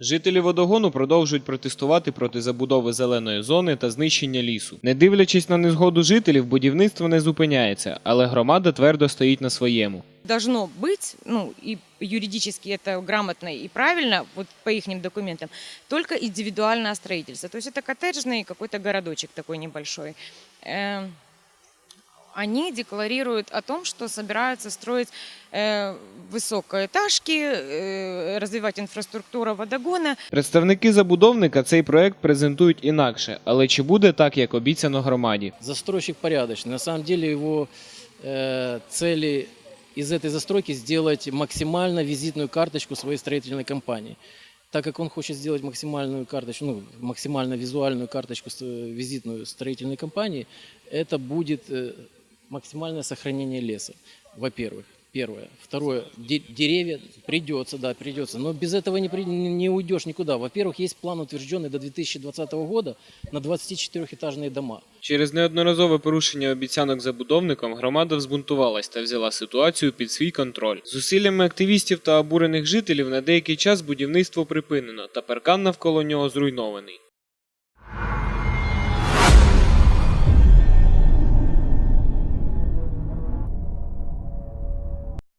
Жителі водогону продовжують протестувати проти забудови зеленої зони та знищення лісу. Не дивлячись на незгоду жителів, будівництво не зупиняється, але громада твердо стоїть на своєму. должно быть, ну и юридически это грамотно и правильно, вот по их документам, только индивидуальное строительство. То есть это коттеджный какой-то городочек такой небольшой. Э, Они декларируют о том, что собираются строить э, высокоэтажки, э, развивать инфраструктуру водогона. Представники забудовника цей проект презентують інакше, але чи буде так, як обіцяно громаді? Застройщик порядочный. На самом деле его э, цели из этой застройки сделать максимально визитную карточку своей строительной компании. Так как он хочет сделать максимальную карточку, ну, максимально визуальную карточку с- э, визитную строительной компании, это будет э, максимальное сохранение леса, во-первых. Первое. Второе. де- деревья придется, да, придется. Но без этого не, при- не не уйдешь никуда. Во-первых, есть план утвержденный до 2020 года на 24-этажные дома. Через неодноразове порушення обіцянок забудовником громада взбунтувалась та взяла ситуацію під свій контроль. Зусиллями активістів та обурених жителів на деякий час будівництво припинено, та паркан навколо нього зруйнований.